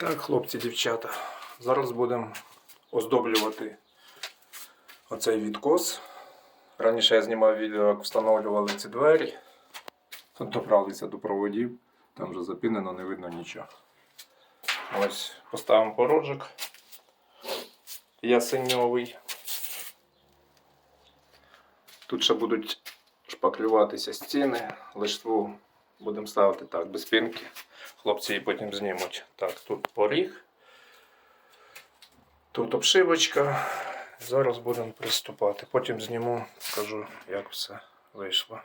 Так, хлопці, дівчата. Зараз будемо оздоблювати оцей відкос. Раніше я знімав відео, як встановлювали ці двері. Тут добралися до проводів, там вже запінено, не видно нічого. Ось поставимо порожок ясеньовий. Тут ще будуть шпаклюватися стіни, лиштву будемо ставити так, без пінки. Хлопці її потім знімуть. Так, тут поріг. Тут обшивочка. Зараз будемо приступати. Потім зніму, покажу, як все вийшло.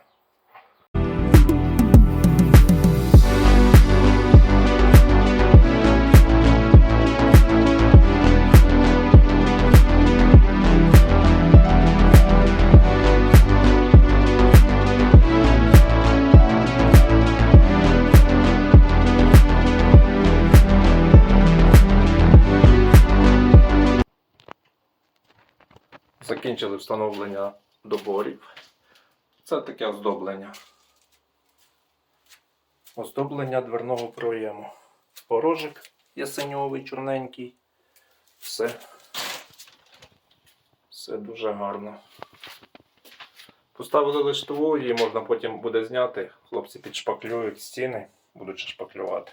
Закінчили встановлення доборів. Це таке оздоблення. Оздоблення дверного проєму. Порожик ясеньовий, чорненький. Все. Все дуже гарно. Поставили лиштову, її можна потім буде зняти. Хлопці підшпаклюють стіни, будуть шпаклювати.